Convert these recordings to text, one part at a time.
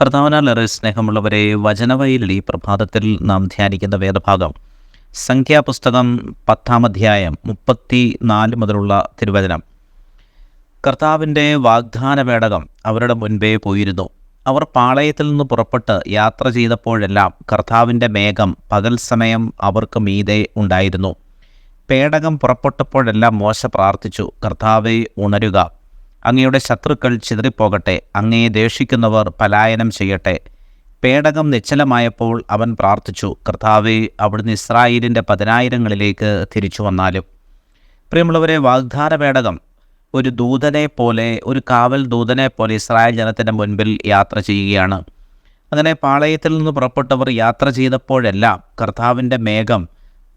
കർത്താവിനാലേറെ സ്നേഹമുള്ളവരെ വചനവയിൽ ഈ പ്രഭാതത്തിൽ നാം ധ്യാനിക്കുന്ന വേദഭാഗം. സംഖ്യാപുസ്തകം പത്താം അധ്യായം മുപ്പത്തി നാല് മുതലുള്ള തിരുവചനം. കർത്താവിന്റെ വാഗ്ദാന പേടകം അവരുടെ മുൻപേ പോയിരുന്നു. അവർ പാളയത്തിൽ നിന്ന് പുറപ്പെട്ട് യാത്ര ചെയ്തപ്പോഴെല്ലാം കർത്താവിന്റെ മേഘം പകൽ സമയം അവർക്ക് മീതെ ഉണ്ടായിരുന്നു. പേടകം പുറപ്പെട്ടപ്പോഴെല്ലാം മോശ പ്രാർത്ഥിച്ചു കർത്താവെ ഉണരുക. അങ്ങയുടെ ശത്രുക്കൾ ചിതറിപ്പോകട്ടെ അങ്ങയെ ദേഷിക്കുന്നവർ പലായനം ചെയ്യട്ടെ. പേടകം നിശ്ചലമായപ്പോൾ അവൻ പ്രാർത്ഥിച്ചു കർത്താവെ അവിടുന്ന് ഇസ്രായേലിന്റെ പതിനായിരങ്ങളിലേക്ക് തിരിച്ചു വന്നാലും. പ്രിയമുള്ളവരെ വാഗ്ദാന പേടകം ഒരു ദൂതനെ പോലെ ഒരു കാവൽ ദൂതനെ പോലെ ഇസ്രായേൽ ജനത്തിന്റെ മുൻപിൽ യാത്ര ചെയ്യുകയാണ്. അങ്ങനെ പാളയത്തിൽ നിന്ന് പുറപ്പെട്ടവർ യാത്ര ചെയ്തപ്പോഴെല്ലാം കർത്താവിന്റെ മേഘം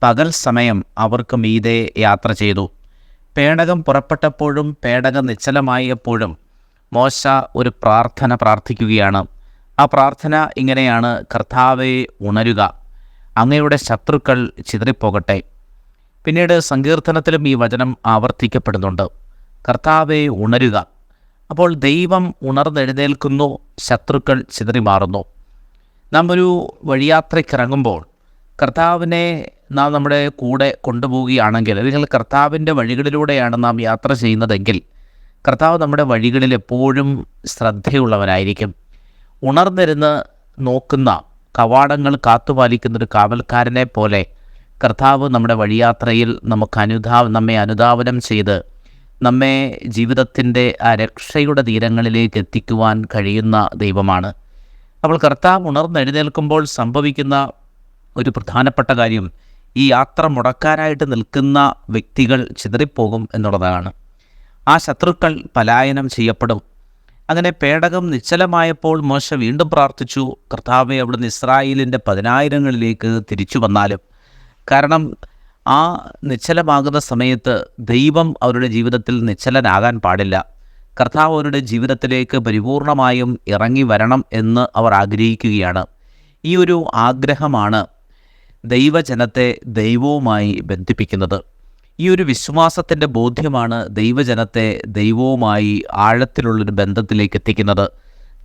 പകൽ സമയം അവർക്ക് മീതെ യാത്ര ചെയ്തു. പേടകം പുറപ്പെട്ടപ്പോഴും പേടകം നിശ്ചലമായപ്പോഴും മോശ ഒരു പ്രാർത്ഥന പ്രാർത്ഥിക്കുകയാണ്. ആ പ്രാർത്ഥന ഇങ്ങനെയാണ് കർത്താവെ ഉണരുക. അങ്ങയുടെ ശത്രുക്കൾ ചിതറിപ്പോകട്ടെ. പിന്നീട് സങ്കീർത്തനത്തിലും ഈ വചനം ആവർത്തിക്കപ്പെടുന്നുണ്ട്. കർത്താവെ ഉണരുക. അപ്പോൾ ദൈവം ഉണർന്നെഴുന്നേൽക്കുന്നു ശത്രുക്കൾ ചിതറി മാറുന്നു നാം ഒരു വഴിയാത്രയ്ക്കിറങ്ങുമ്പോൾ കർത്താവിനെ നാം നമ്മുടെ കൂടെ കൊണ്ടുപോവുകയാണെങ്കിൽ അല്ലെങ്കിൽ കർത്താവിന്റെ വഴികളിലൂടെയാണ് നാം യാത്ര ചെയ്യുന്നതെങ്കിൽ കർത്താവ് നമ്മുടെ വഴികളിൽ എപ്പോഴും ശ്രദ്ധയുള്ളവനായിരിക്കും. ഉണർന്നിരുന്ന് നോക്കുന്ന കവാടങ്ങൾ കാത്തുപാലിക്കുന്ന ഒരു കാവൽക്കാരനെ പോലെ കർത്താവ് നമ്മുടെ വഴിയാത്രയിൽ നമുക്ക് അനുധാ നമ്മെ അനുധാവനം ചെയ്ത് നമ്മെ ജീവിതത്തിന്റെ ആ രക്ഷയുടെ തീരങ്ങളിലേക്ക് എത്തിക്കുവാൻ കഴിയുന്ന ദൈവമാണ്. അപ്പോൾ കർത്താവ് ഉണർന്നെഴുന്നേൽക്കുമ്പോൾ സംഭവിക്കുന്ന ഒരു പ്രധാനപ്പെട്ട കാര്യം ഈ യാത്ര മുടക്കാനായിട്ട് നിൽക്കുന്ന വ്യക്തികൾ ചിതറിപ്പോകും എന്നുള്ളതാണ്. ആ ശത്രുക്കൾ പലായനം ചെയ്യപ്പെടും. അങ്ങനെ പേടകം നിശ്ചലമായപ്പോൾ മോശ വീണ്ടും പ്രാർത്ഥിച്ചു കർത്താവെ അവിടുന്ന് ഇസ്രായേലിന്റെ പതിനായിരങ്ങളിലേക്ക് തിരിച്ചു വന്നാലും. കാരണം ആ നിശ്ചലമാകുന്ന സമയത്ത് ദൈവം അവരുടെ ജീവിതത്തിൽ നിശ്ചലനാകാൻ പാടില്ല. കർത്താവ് അവരുടെ ജീവിതത്തിലേക്ക് പരിപൂർണമായും ഇറങ്ങി വരണം എന്ന് അവർ ആഗ്രഹിക്കുകയാണ്. ഈ ഒരു ആഗ്രഹമാണ് ദൈവജനത്തെ ദൈവവുമായി ബന്ധിപ്പിക്കുന്നത്. ഈ ഒരു വിശ്വാസത്തിന്റെ ബോധ്യമാണ് ദൈവജനത്തെ ദൈവവുമായി ആഴത്തിലുള്ളൊരു ബന്ധത്തിലേക്ക് എത്തിക്കുന്നത്.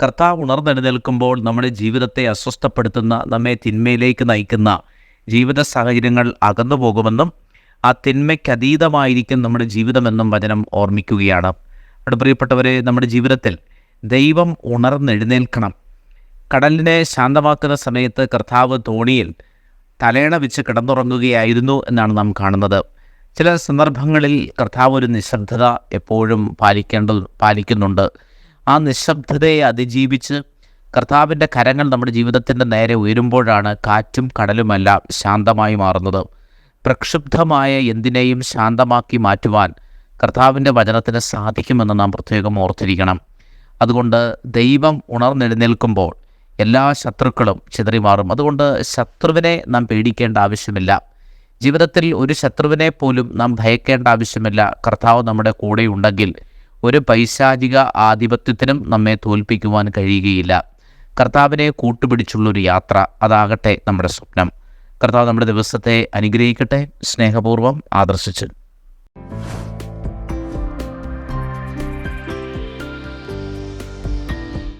കർത്താവ് ഉണർന്നെഴുന്നേൽക്കുമ്പോൾ നമ്മുടെ ജീവിതത്തെ അസ്വസ്ഥപ്പെടുത്തുന്ന നമ്മെ തിന്മയിലേക്ക് നയിക്കുന്ന ജീവിത സാഹചര്യങ്ങൾ അകന്നു പോകുമെന്നും ആ തിന്മയ്ക്കതീതമായിരിക്കും നമ്മുടെ ജീവിതമെന്നും വചനം ഓർമ്മിക്കുകയാണ്. അവിടെ പ്രിയപ്പെട്ടവരെ നമ്മുടെ ജീവിതത്തിൽ ദൈവം ഉണർന്നെഴുന്നേൽക്കണം. കടലിനെ ശാന്തമാക്കുന്ന സമയത്ത് കർത്താവ് തോണിയിൽ തലേണ വെച്ച് കിടന്നുറങ്ങുകയായിരുന്നു എന്നാണ് നാം കാണുന്നത്. ചില സന്ദർഭങ്ങളിൽ കർത്താവ് ഒരു നിശബ്ദത എപ്പോഴും പാലിക്കേണ്ട പാലിക്കുന്നുണ്ട്. ആ നിശബ്ദതയെ അതിജീവിച്ച് കർത്താവിന്റെ കരങ്ങൾ നമ്മുടെ ജീവിതത്തിന്റെ നേരെ ഉയരുമ്പോഴാണ് കാറ്റും കടലുമെല്ലാം ശാന്തമായി മാറുന്നത്. പ്രക്ഷുബ്ധമായ എന്തിനേയും ശാന്തമാക്കി മാറ്റുവാൻ കർത്താവിന്റെ വചനത്തിന് സാധിക്കുമെന്ന് നാം പ്രത്യേകം ഓർത്തിരിക്കണം. അതുകൊണ്ട് ദൈവം ഉണർന്നെഴുന്നേൽക്കുമ്പോൾ എല്ലാ ശത്രുക്കളും ചിതറിമാറും. അതുകൊണ്ട് ശത്രുവിനെ നാം പേടിക്കേണ്ട ആവശ്യമില്ല. ജീവിതത്തിൽ ഒരു ശത്രുവിനെ പോലും നാം ഭയക്കേണ്ട ആവശ്യമില്ല. കർത്താവ് നമ്മുടെ കൂടെ ഉണ്ടെങ്കിൽ ഒരു പൈശാചിക ആധിപത്യത്തിനും നമ്മെ തോൽപ്പിക്കുവാൻ കഴിയുകയില്ല. കർത്താവിനെ കൂട്ടുപിടിച്ചുള്ളൊരു യാത്ര അതാകട്ടെ നമ്മുടെ സ്വപ്നം. കർത്താവ് നമ്മുടെ ദിവസത്തെ അനുഗ്രഹിക്കട്ടെ. സ്നേഹപൂർവം ആദർശിച്ചു.